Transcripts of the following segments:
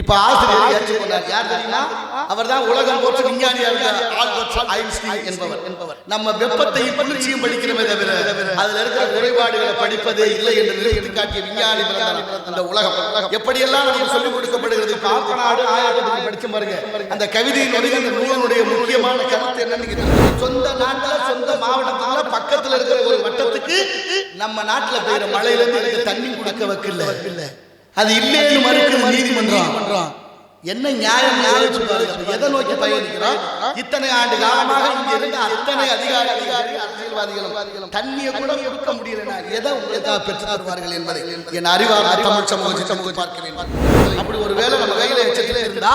இப்ப ஆசிரியர் ஏற்றுக்கொண்டார் யார் தெரியுமா? அவர்தான் உலகம் போற்ற விஞ்ஞானியா இருந்த ஆல்பர்ட் ஐன்ஸ்டீன் என்பவர். என்பவர். நம்ம வெப்பத்தையும் குளிர்ச்சியும் படிக்கிறோமே தவிர அதுல இருக்கிற குறைபாடுகளை படிப்பதே இல்லை என்று நிறுத்தி காட்டிய விஞ்ஞானி அந்த உலகம். எப்படியெல்லாம் நமக்கு சொல்லிக் கொடுக்கப்படுகிறது காப்பநாடு ஆயிரத்தி படிச்சு பாருங்க. அந்த கவிதையினுடைய அந்த நூலனுடைய முக்கியமான கருத்து என்னன்னு சொந்த நாட்டுல சொந்த மாவட்டத்துல பக்கத்துல இருக்கிற ஒரு வட்டத்துக்கு நம்ம நாட்டுல பெய்யுற மழையில இருந்து தண்ணி கொடுக்க வைக்கல. அது இல்லைன்னு மறுக்குது நீதிமன்றம். என்ன நியாயம் யோசிச்சு பாருங்க எதை நோக்கி பயணிக்கிறோம் இத்தனை ஆண்டு காலமாக இங்க இருந்த அத்தனை அதிகாரி அதிகாரி அரசியல்வாதிகளும் தண்ணியை கூட கொடுக்க முடியலனா எதை உங்களுக்காக பெற்று தருவார்கள் என்பதை என் அறிவார்ந்த தமிழ் சமூக சமூக பார்க்கிறேன். அப்படி ஒரு வேளை நம்ம கையில எச்சத்துல இருந்தா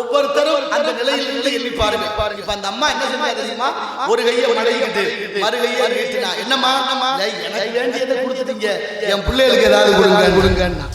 ஒவ்வொருத்தரும் அந்த நிலையில் இருந்து எண்ணி பாருங்க. பாருங்க. இப்ப அந்த அம்மா என்ன செஞ்சா தெரியுமா? ஒரு கையை மடங்கிட்டு மறு கையை நீட்டினா என்னம்மா? எனக்கு வேண்டியதை கொடுத்துட்டீங்க. என் பிள்ளைகளுக்கு ஏதாவது கொடுங்க. கொடுங்கன்னா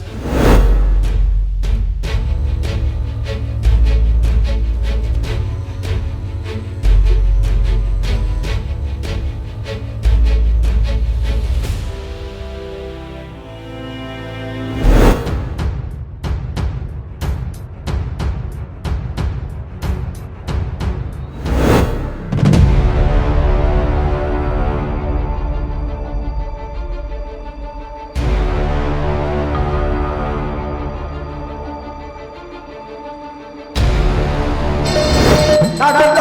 satu.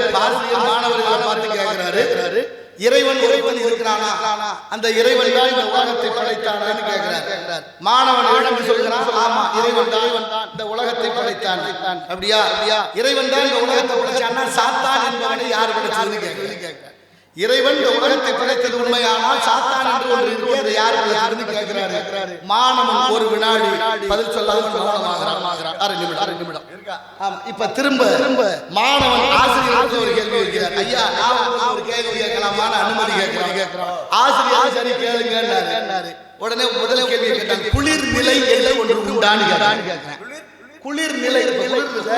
இருக்காரு ஆசிரியர் மாணவர்களை பார்த்து கேட்கிறாரு. இறைவன் இறைவன் இருக்கிறானா? அந்த இறைவன் தான் இந்த உலகத்தை படைத்தானான்னு கேட்கிறார். மாணவன் எழுந்து சொல்கிறான்? ஆமா இறைவன் தான் இந்த உலகத்தை படைத்தான். அப்படியா? அப்படியா? இறைவன் தான் இந்த உலகத்தை படைச்சான்னா சாத்தான் என்பவனை யார் படைச்சதுன்னு கேட்கிறார்? இறைவன் இந்த உலகத்தை படைத்தது உண்மையானால் சாத்தான் என்று ஒன்று இருக்கு. அதை யார் படைச்சதுன்னு கேட்கிறாரு. மாணவன் ஒரு வினாடி பதில் சொல்லாமல் மௌனமாகிறான். அரை நிமிடம் அரை நிமிடம். ஆமா இப்ப திரும்ப திரும்ப மாணவன் ஆசிரியர் ஒரு கேள்வி வைக்கிறார் ஐயா நான் ஒரு கேள்வி கேட்கலாமான அனுமதி கேட்கிறேன் கேட்கிறோம் ஆசிரியர் சரி கேளுங்க உடனே முதல் கேள்வி கேட்டாங்க குளிர் நிலை எல்லை ஒன்று உண்டான்னு கேட்கிறேன். குளிர் நிலை இப்ப குளிருது இல்ல?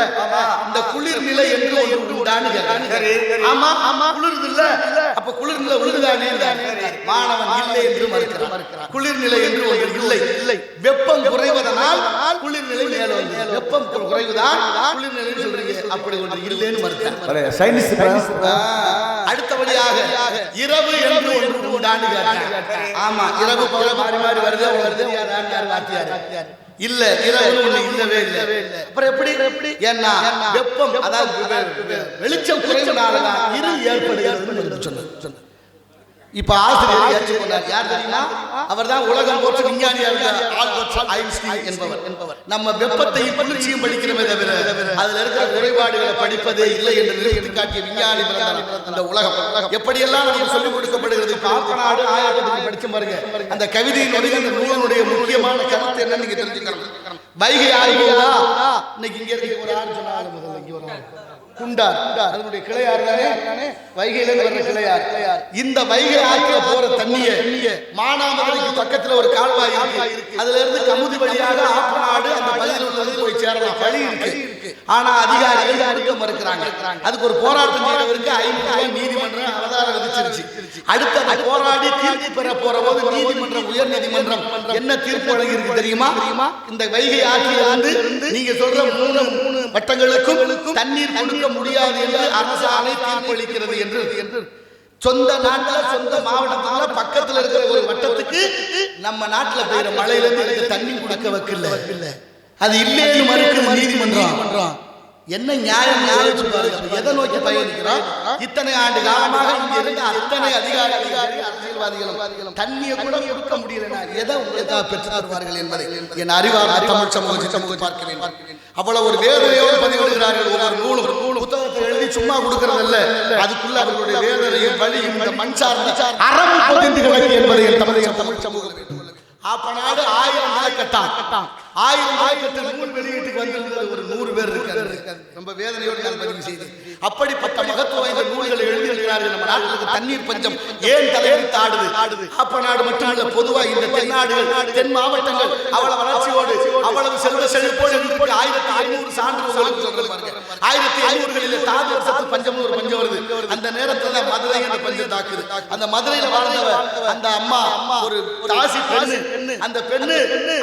இந்த குளிர் நிலை என்று ஒன்று கேட்கிறாங்க. ஆமா ஆமா. குளிருது இல்ல அப்ப குளிர் நிலை உள்ளுதானே மாணவன் இல்லை என்று மறுக்கிறான் குளிர் நிலை என்று ஒன்று இல்லை. இல்லை. வெப்பம் குறைவதனால் குளிர் நிலை மேல வந்து வெப்பம் குறைவுதான். குளிர் நிலை சொல்றீங்க. அப்படி ஒன்று இல்லைன்னு மறுக்கிறான் அடுத்தபடியாக இரவு கேட்டாங்க. ஆமா இரவு பகல் மாறி மாறி வருது வருது யார் யார் யார் வாத்தியார். இல்ல இரவு ஒண்ணு இல்லவே இல்ல. அப்புறம் எப்படி? எப்படி ஏன்னா வெப்பம் அதாவது வெளிச்சம் குறைவனாலதான் இரு ஏற்படுகிறது சொன்னது இப்ப ஆசிரியர் ஏற்றுக்கொண்டார். யார் தெரியுமா? அவர்தான் உலகம் போற்று விஞ்ஞானியா இருந்த ஆல்பர்ட் ஐன்ஸ்டீன் என்பவர். என்பவர் நம்ம வெப்பத்தையும் குளிர்ச்சியும் படிக்கிறோமே தவிர அதுல இருக்கிற குறைபாடுகளை படிப்பதே இல்லை என்று நிறுத்தி காட்டிய விஞ்ஞானி இந்த உலகம். எப்படியெல்லாம் நமக்கு சொல்லிக் கொடுக்கப்படுகிறது? பாப்பநாடு ஆயிரத்தி படிச்சு பாருங்க. அந்த கவிதையினுடைய அந்த நூலினுடைய முக்கியமான கருத்து என்னன்னு நீங்க தெரிஞ்சுக்கணும். வைகை ஆய்வுதா இன்னைக்கு இங்க இருக்க ஒரு ஆள் சொன்னாலும் முதல்ல இங்க ஒரு ஆள். குண்டார். அதனுடைய கிளையார் தானே? வைகையில இருந்து வர்ற கிளையார் இந்த வைகை ஆற்றுல போற தண்ணிய மானாமதுரைக்கு பக்கத்துல ஒரு கால்வாய் இருக்கு. அதுல இருந்து கமுதி வழியாக ஆப்பநாடு அந்த பகுதியில் உள்ளது போய் சேரலாம். வழி இருக்கு. ஆனா அதிகாரிகள் தடுக்க மறுக்கிறாங்க. அதுக்கு ஒரு போராட்டம் செய்யறவருக்கு ஐநூறு ரூபாய் நீதிமன்றம் அவதாரம் விதிச்சிருச்சு. அடுத்து போராடி தீர்ப்பு பெற போற போது நீதிமன்றம் உயர் நீதிமன்றம் என்ன தீர்ப்பு வழங்கியிருக்கு தெரியுமா? இந்த வைகை ஆற்றில இருந்து நீங்க சொல்ற மூணு மூணு வட்டங்களுக்கும் தண்ணீர் கொடுக்க முடியாது என்று அரசாணை தீர்ப்பளிக்கிறது என்று. என்று. சொந்த நாட்டுல சொந்த மாவட்டத்துல பக்கத்துல இருக்கிற ஒரு வட்டத்துக்கு நம்ம நாட்டுல பெய்யுற மழையில இருந்து தண்ணி கொடுக்க வைக்கல. அது இல்லைன்னு மறுக்குது நீதிமன்றம். என்ன நியாயம் எதை நோக்கி பயணிக்கிறோம் இத்தனை ஆண்டு காலமாக இங்க இருந்த அத்தனை அதிகாரி அதிகாரி அரசியல்வாதிகளும் தண்ணியை கூட கொடுக்க முடியலனா எதை உங்களுக்காக பெற்று தருவார்கள் என்பதை என் அறிவார்ந்த தமிழ் சமூக சமூக பார்க்க வேண்டும் அவ்வளவு ஒரு வேதனையோடு பதிவிடுகிறார்கள் ஒவ்வொரு நூலும். நூல் புத்தகத்தை எழுதி சும்மா கொடுக்கறது இல்ல அதுக்குள்ள அவர்களுடைய வேதனையும் வழியும் இந்த மண் சார்ந்த அறம் என்பதை என் தமிழ் தமிழ் சமூகம் ஆயிரம் நாள் கட்டான். ஆயிரம் நாள் கட்டு நூல் வெளியீட்டுக்கு வந்திருந்தது. ஒரு நூறு பேர் இருக்காரு ரொம்ப வேதனையோடு நான் பதிவு செய்தேன் அப்படிப்பட்ட மகத்துவ வாய்ந்த நூல்களை எழுதியிருக்கிறார்கள். நம்ம நாட்டுக்கு தண்ணீர் பஞ்சம் ஏன் தலைவிரித்து ஆடுது? ஆடுது அப்பநாடு மட்டுமல்ல பொதுவாக இந்த தென்னாடுகள் தென் மாவட்டங்கள் அவ்வளவு வளர்ச்சியோடு அவ்வளவு செல்வ செழிப்போடு இருந்திருக்கு ஆயிரத்தி ஐநூறு சான்று சொல்லுங்க பாருங்க. ஆயிரத்தி ஐநூறுகளில் தாது வருஷத்து பஞ்சம் ஒரு பஞ்சம் வருது. அந்த நேரத்துல தான் மதுரை அந்த பஞ்சம் தாக்குது. அந்த மதுரையில வாழ்ந்தவர் அந்த அம்மா ஒரு தாசி பெண்ணு அந்த பெண்ணு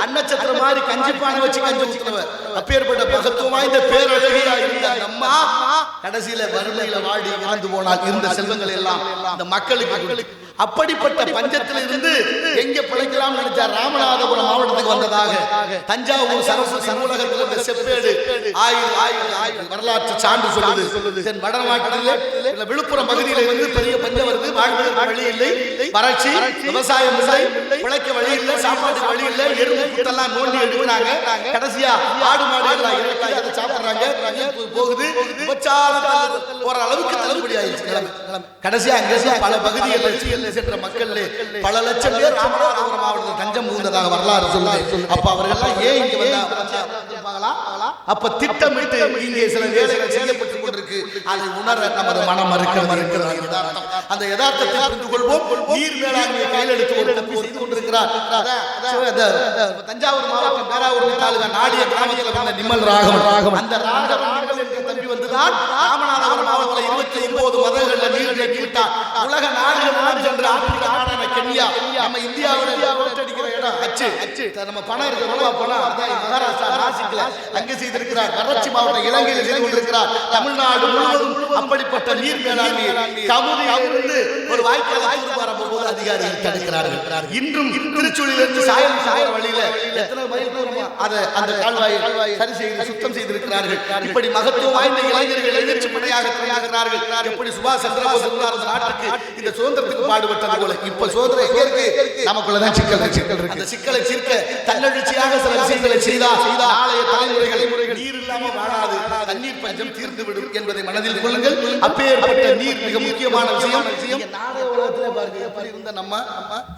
அன்னச்சத்திரம் மாதிரி கஞ்சி பானை வச்சு கஞ்சி ஊத்துனவர் அப்பேற்பட்ட மகத்துவம் வாய்ந்த பேரழகியா இருந்த அம்மா கடைசியில வறுமையில வாடி இறந்து போனால் இருந்த செல்வங்கள் எல்லாம் இந்த மக்களுக்கு அப்படிப்பட்ட பஞ்சத்தில் இருந்து எங்க பிழைக்கலாம் நினைச்சார் ராமநாதபுரம் மாவட்டத்துக்கு வந்ததாக தஞ்சாவூர் சரசு நூலகத்தில் இருந்த செப்பேடு ஆயுள் ஆயுள் ஆயுள் வரலாற்று சான்று சொல்லுது. தென் வடநாட்டிலே விழுப்புரம் பகுதியில் இருந்து பெரிய பஞ்சம் வருது. வாழ்வதற்கு வழி இல்லை. வறட்சி விவசாயம் இல்லை. பிழைக்க வழி இல்லை. சாப்பாட்டுக்கு வழி இல்லை. எருமை புத்தெல்லாம் நோண்டி எடுக்கிறாங்க. கடைசியா ஆடு மாடு எல்லாம் இறக்கி அதை சாப்பிடுறாங்க. போகுது. விபச்சாரம் போற அளவுக்கு தள்ளுபடி ஆயிடுச்சு. கடைசியா அங்கே பல பகுதிகளில் சென்ற மக்கள் பல லட்சம் பேர் ராமநாதபுரம் மாவட்டத்தில் தஞ்சம் புகுந்ததாக வரலாறு சொல்லுது. அப்ப அவர்கள் ஏன் இங்க வந்தா? அப்ப திட்டமிட்டு இங்கே சில வேலைகள் செய்யப்பட்டு கொண்டிருக்கு அதை உணர நமது மனம் மறுக்க மறுக்கிறது யதார்த்தம். அந்த யதார்த்தத்தை புரிந்து கொள்வோம். நீர் மேலாண்மையை கையில் எடுத்து ஒரு தம்பி செய்து கொண்டிருக்கிறார். தஞ்சாவூர் மாவட்டம் பேராவூர் தாலுகா நாடிய கிராமத்தில் வந்த நிமல் ராகவன். ராகவன் அந்த ராகவன் என்ற தம்பி வந்துதான் ராமநாதபுரம் மாவட்டத்தில் இருபத்தி ஒன்பது மதங்கள்ல நீர் கட்டி விட்டார். உலக நாடுகள் சென்று ஆப்பிரிக்க நாடான கென்யா. நம்ம இந்தியாவில் ஓட்டடிக்கிற இடம் அச்சு அச்சு நம்ம பணம் இருக்கு ரூபா பணம் மகாராஷ்டிரா நாசிக்ல அங்கே செய்திருக்கிறார். வறட்சி மாவட்டம் இலங்கையில் செய்து கொண்டிருக்கிறார். தமிழ்நாடு முழுவதும் அப்படிப்பட்ட நீர் மேலாண்மை கமுதி இருந்து ஒரு வாய்க்கால் தூர்வார போது அதிகாரிகள் தடுக்கிறார்கள். இன்றும் திருச்சூரிலிருந்து சாயம் சாய வழியில எத்தனை மைல் அதை அந்த கால்வாயை சரி செய்து சுத்தம் செய்திருக்கிறார்கள். இப்படி மகத்துவம் வாய்ந்த இளைஞர்கள் எழுச்சி படையாக திரையாகிறார்கள் எப்படி சுபாஷ் சந்திரபோஸ் இருந்தார் அந்த நாட்டுக்கு? இந்த சுதந்திரத்துக்கு பாடுபட்டது போல. இப்ப சுதந்திரம் எங்க இருக்கு? நமக்குள்ளதான் சிக்கல். சிக்கல் இருக்கு. அந்த சிக்கலை தீர்க்க தன்னெழுச்சியாக சில விஷயங்களை செய்தா செய்தா நாளைய தலைமுறைகள் நீர் இல்லாம வாழாது. தண்ணீர் பஞ்சம் தீர்ந்து விடும் என்பதை மனதில் கொள்ளுங்கள். அப்பேற்பட்ட நீர் மிக முக்கியமான விஷயம். நாளைய உலகத்துல பாருங்க எப்படி இருந்த நம்ம?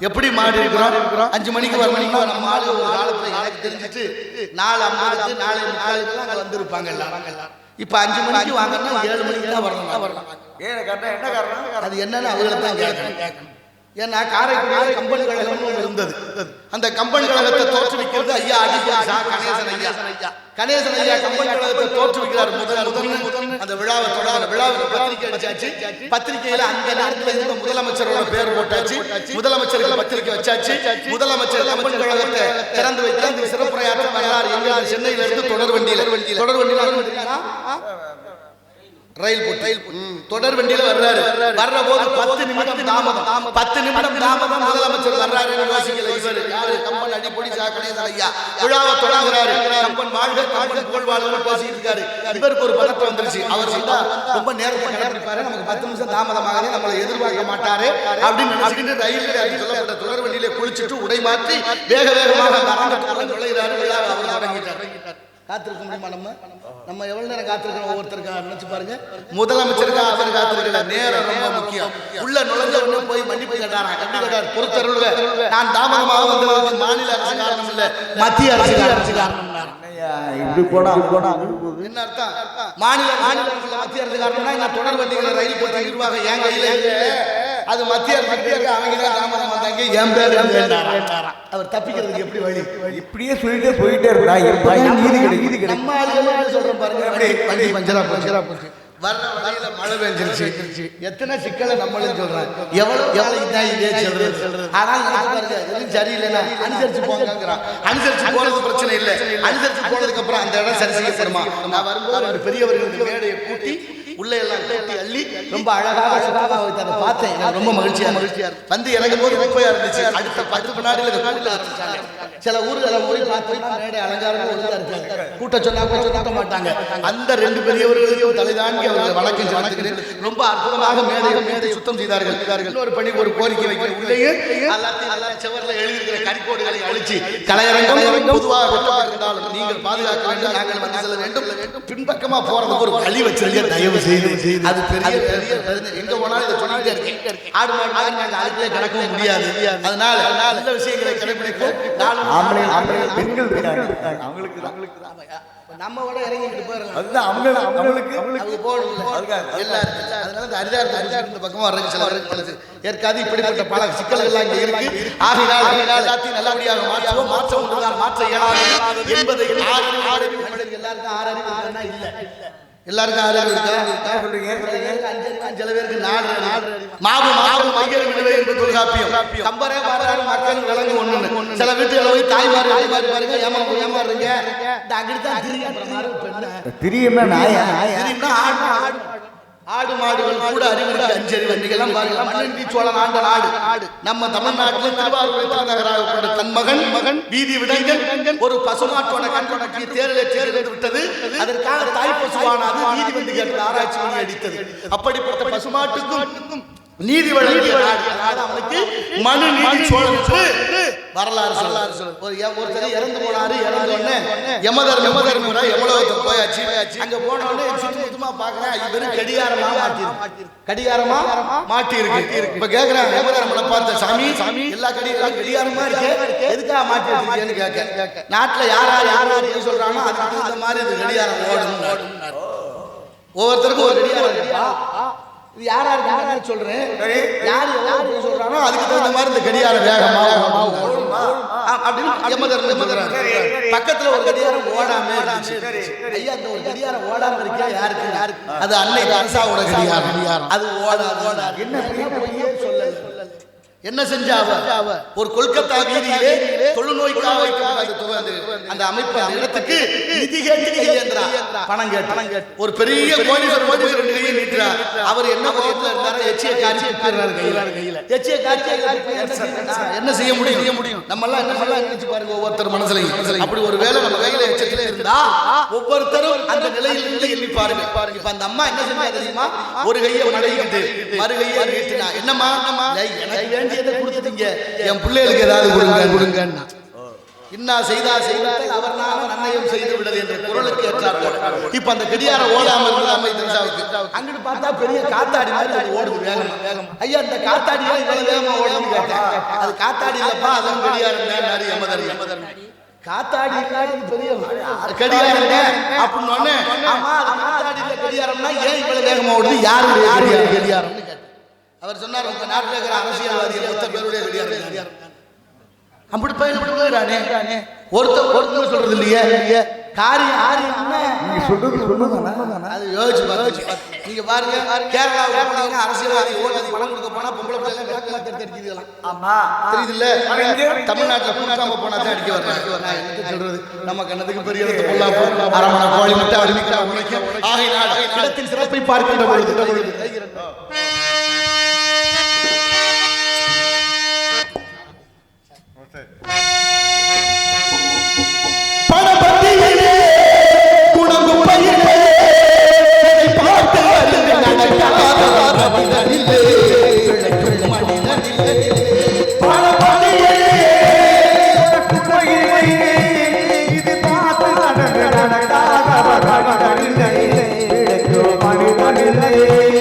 எப்படி மாறி இருக்கிறோம் அஞ்சு மணிக்கு வரணும்னா நம்ம ஆளு ஒரு காலத்துல எனக்கு தெரிஞ்சிட்டு நாலு ஐம்பதுக்கு நாலு முக்காலுக்கு அங்க வந்திருப்பாங்க எல்லாம் இப்ப அஞ்சு மணிக்கு வாங்கன்னா ஏழு மணிக்கு தான் வரணும். வரலாம் ஏன் காரணம் என்ன காரணம்? அது என்னன்னு அவங்களை தான் கேட்கணும். ஏன்னா காரைக்குடியில் கம்பெனி கழகம்னு ஒன்று இருந்தது. அந்த கம்பன் கழகத்தை தோற்றுவிக்கிறது ஐயா சா கணேசன் ஐயா. கணேசன் ஐயா. கம்பன் கழகத்தை தோற்றுவிக்கிறார். முதல் முதல் அந்த விழாவை தொடங்க விழாவுக்கு பத்திரிக்கை அடிச்சாச்சு. பத்திரிக்கையில அந்த நேரத்துல இருந்த முதலமைச்சரோட பேர் போட்டாச்சு. முதலமைச்சருக்கு பத்திரிக்கை வச்சாச்சு. முதலமைச்சர் கம்பன் கழகத்தை திறந்து அந்த சிறப்புரையாற்ற வரலாறு எங்க சென்னையில இருந்து தொடர் வண்டியில. தொடர் வண்டியில. ரயில் ரயில். தொடர் வண்டியில வர்றாரு. வர்ற போது பத்து நிமிடம் தாமதம். பத்து நிமிடம் தாமதம் முதலமைச்சர் வர்றாரு யோசிக்கல இவர். யாரு கம்பன் அடிப்பொடி சா கணேசன் ஐயா விழாவை தொடங்குறாரு. கம்பன் வாழ்க கம்பன் புகழ் வாழ்க பேசிட்டு இருக்காரு இவருக்கு ஒரு பதட்டம் வந்துருச்சு. அவர் வந்தா ரொம்ப நேரத்தை கடைபிடிப்பாரு நமக்கு பத்து நிமிஷம் தாமதமாகவே நம்மளை எதிர்பார்க்க மாட்டாரு அப்படின்னு ரயில்ல அது சொல்லப்பட்ட தொடர் வண்டியில குளிச்சுட்டு உடை மாற்றி வேக வேகமாக அரங்கத்துக்குள்ள நுழைகிறாரு. விழாவை அவர் தொடங்கிட்டார். காத்திருக்க முடியுமா நம்ம? நம்ம எவ்வளவு நேரம் காத்திருக்கோம் ஒவ்வொருத்தருக்கா? நினைச்சு பாருங்க. முதலமைச்சருக்கு அவர் காத்திருக்கல நேரம் ரொம்ப முக்கியம். உள்ள நுழைஞ்ச உடனே போய் மன்னிப்பு கேட்டாராம் எப்படி கேட்டார். பொறுத்தருள்க. நான் தாமதமாக வந்ததற்கு மாநில அரசு காரணம் இல்ல. மத்திய அரசு அரசு காரணம் இப்படி போனா? என்ன அர்த்தம்? மாநில மாநில அரசுல மத்திய அரசு காரணம்னா இந்த தொடர் வண்டிகளை ரயில் போட்டி நிர்வாகம் என் கையில இல்ல? அது மத்திய அரசு அவங்க தான் வந்தாங்க. என் பேர் அவர் தப்பிக்கிறதுக்கு எப்படி வழி? இப்படியே சொல்லிட்டே போயிட்டே எப்பதான் நீதி கிடைக்கும். நம்ம சொல்றோம் பாருங்க. வண்டி பஞ்சரா பஞ்சரா போச்சு. வர்ற வழியில மழை பெஞ்சிருச்சு. எத்தனை சிக்கலை நம்மளும் சொல்றேன் எவ்வளவு எவ்வளவு இதான் இதே சொல்றது? ஆனால் நினைச்சு பாருங்க எதுவும் சரியில்லைன்னா அனுசரிச்சு போங்கிறான் அனுசரிச்சு போறது பிரச்சனை இல்ல. அனுசரிச்சு போனதுக்கு அப்புறம் அந்த இடம் சரி செய்யப்படுமா? நான் வரும்போது பெரியவர்களுக்கு மேடையை கூட்டி உள்ள எல்லாம் கூட்டி அள்ளி ரொம்ப அழகாக சுகாதாக வைத்து அதை பார்த்தேன். எனக்கு ரொம்ப மகிழ்ச்சியா மகிழ்ச்சியா. வந்து இறங்கும் போது குப்பையா இருந்துச்சு. அடுத்த பத்து வினாடியில் ஆரம்பிச்சாங்க சில ஊர்களை போய் பார்த்தோம்னா மேடை அலங்காரமா ஒழுங்கா இருக்காங்க கூட்ட சொன்னா கூட கூட்ட மாட்டாங்க. அந்த ரெண்டு பெரியவர்களுக்கும் தலைதாண்டி அவர்கள் வணக்கம் செலுத்துகிறேன். ரொம்ப அற்புதமாக மேடையை மேடை சுத்தம் செய்தார்கள். இன்னொரு பணி ஒரு கோரிக்கை வைக்கிறேன் உள்ளேயே எல்லாத்தையும் நல்லா செவர்ல எழுதியிருக்கிற கறிக்கோடுகளை அழிச்சு கலையரங்கம் பொதுவாக வெட்டப்பட்டிருந்தாலும் நீங்கள் பாதுகாக்க வேண்டும் நாங்கள் வந்து செல்ல வேண்டும். பின்பக்கமா போறதுக்கு ஒரு வழி வச்சிருக்க தயவு செய்து அது பெரிய. எங்க போனாலும் இதை சொல்லிட்டே இருக்கேன் ஆடு மாடு மாதிரி நாங்க அதுக்குள்ளே கிடக்கவும் முடியாது அதனால நல்ல விஷயங்களை கடைபிடிப்போம் ஆம்பளை ஆம்பளை பெண்கள் அவங்களுக்கு அவங்களுக்கு. நம்ம விட இறங்கிட்டு போயிடலாம் அதுதான் அவங்க அவங்களுக்கு அவங்க போகணும்ல அதுக்காக. எல்லாரும் அதனால இந்த அரிதாரத்தை அரிதாரம் இந்த பக்கமா வர்றதுக்கு சில வருது ஏற்காது இப்படிப்பட்ட பல சிக்கல்கள் எல்லாம் இங்க இருக்கு ஆகையினால் எல்லாத்தையும் நல்லபடியாக மாற்றுவோம் மாற்ற ஒன்றுதான் மாற்ற இயலாது என்பதை மனிதர்கள் எல்லாருக்கும் ஆறு இருக்கான்னா இல்ல எல்லாருக்கும் ஆறு இருக்கா? சொல்றீங்க சில பேருக்கு நாலு நாலு. மாவு மாவு மையல் விடுவே என்பது தொல்காப்பியம். கம்பரே பாராரு மக்கள் விலங்கு ஒண்ணு சில வீட்டுல போய் தாய்மார் தாய்மார் பாருங்க ஏமா ஏமாறுங்க இந்த அங்கிட்டு தான் திரியா மாறு பெண்ணு. திரியுமே நாயா நாயா. தெரியும்னா ஆடு ஆடு ஆடு மாடுகள் கூட அறிவுக்கு அஞ்சறிவு இன்னைக்கெல்லாம் பாருங்க மன்னன் சோழன் ஆண்ட நாடு ஆடு. நம்ம தமிழ்நாட்டில் திருவாரூர் தலைநகராக கொண்ட தன் மகன் மகன் வீதி விடங்கன் ஒரு பசுமாட்டோட கண்கொடக்கிய தேர்தலை தேர்ந்தெடுத்து விட்டது. அதற்காக தாய் பசுவான அது நீதி வந்து கேட்டது ஆராய்ச்சி அடித்தது. அப்படிப்பட்ட பசுமாட்டுக்கும் நீதி வழங்கிய நாடு அவனுக்கு மனு நீதி சோழன் வரலாறு வரலாறு சொல்லு. ஒருத்தர் இறந்து போனாரு இறந்த உடனே யமதர் யமதர் முறை எவ்வளவு போயாச்சு. அங்க போன உடனே சுத்தி சுத்தமா பாக்குறேன் இது வெறும் கடிகாரமா மாட்டி கடிகாரமா மாட்டி இருக்கு இப்ப கேக்குறேன் யமதர்மலை பார்த்த சாமி. சாமி. எல்லா கடிகாரம் கடிகாரமா இருக்கு. எதுக்காக மாட்டி வச்சிருக்கேன்னு கேட்க நாட்டுல யாரா யாரா சொல்றானோ அதுக்கு தகுந்த மாதிரி அது கடிகாரம் ஓடும் ஓடும் ஒவ்வொருத்தருக்கும் ஒரு கடிகாரம். இது யாரா யாரா சொல்றேன்? யார் யார் சொல்றானோ அதுக்கு தகுந்த மாதிரி இந்த கடிகாரம் வேகமா அப்படின்னு சொல்றாங்க பக்கத்துல ஒரு கடிகாரம் ஓடாம ஐயா அந்த ஒரு கடிகாரம் ஓடாம இருக்கா? யாருக்கு? யாருக்கு அது அன்னை அரசாவோட கடிகாரம். அது ஓடாது. என்ன சொல்லல. என்ன செஞ்சா அவ ஒரு கொல்கத்தா வீதியிலே தொழுநோய்க்காக வைக்கப்பட்ட அந்த அமைப்பு அந்த இடத்துக்கு நிதி கேட்டு பணம் கேட்டு. ஒரு பெரிய கோடீஸ்வரர் போய் ரெண்டு கையை நீட்டுறா. அவர் என்ன கோபத்துல இருந்தாரோ எச்சிய காரி துப்பிடுறாரு கையில. கையில. எச்சிய காரி என்ன செய்ய முடியும்? செய்ய முடியும்? நம்ம எல்லாம் நம்ம எல்லாம் நினைச்சு பாருங்க ஒவ்வொருத்தர் மனசுலையும். அப்படி ஒரு வேலை நம்ம கையில எச்சத்துல இருந்தா ஒவ்வொருத்தரும் அந்த நிலையில இருந்து எண்ணி பாருங்க பாருங்க இப்ப அந்த அம்மா என்ன செஞ்சா தெரியுமா? ஒரு கையை மடங்கிட்டு மறு கையை நீட்டினா என்னம்மா? என்னம்மா? எனக்கு வேண்டியதை கொடுத்துட்டீங்க. என் பிள்ளைகளுக்கு ஏதாவது கொடுங்க. கொடுங்கன்னா இன்னா செய்தா செய்தால் அவர் நாம நன்னயம் செய்து விடல் என்ற குரலுக்கு ஏற்றார் போல. இப்ப அந்த கடியார ஓடாம இல்லாம திருசாவுக்கு. அங்கிட்டு பார்த்தா பெரிய காத்தாடி மாதிரி அது ஓடுது வேகமா. வேகமா ஐயா இந்த காத்தாடி இவ்வளவு வேகமா ஓடுதுன்னு கேட்டேன். அது காத்தாடி இல்லப்பா அதான் கடியாரம் தான் யமதர் யமதர் காத்தாடி இல்லாத பெரிய கடிகாரம் அப்படின்னு ஆமா அது காத்தாடி இல்ல கடிகாரம்னா ஏன் இவ்வளவு வேகமா ஓடுது? கடிகாரம் கடிகாரம்னு கேட்டேன் அவர் சொன்னார் உங்க நாட்டில் இருக்கிற அரசியல்வாதிகள் மொத்த பேருடைய கடிகாரம் அப்படி பயில விடுறானே ஒருத்த ஒருத்தர் சொல்றது இல்லையே. காரியம் ஆரியம் நீங்க சொல்றது உண்மைதானா? அது யோசிச்சு பாருங்க நீங்க பாருங்க கேரளாவுக்கு போனீங்கன்னா அரசியல்வாதி ஓட்டு பணம் கொடுக்க போனா பொம்பளை பிள்ளை எல்லாம் விளக்கு மாத்தி அடிக்கிறதுலாம் ஆமா. தெரியுதுல்ல? தமிழ்நாட்டுல கொடுக்காம போனா தான் அடிக்க வர்றாங்க. நான் என்னத்த சொல்றது? நம்ம கண்ணத்துக்கு பெரிய இடத்து பொல்லாப்பு. அரமணை கோழி முட்டை அறிவிக்கிற உழைக்கும். ஆகையினால் இடத்தின் சிறப்பை பார்க்கின்ற பொழுது. પાણી પાણી લઈ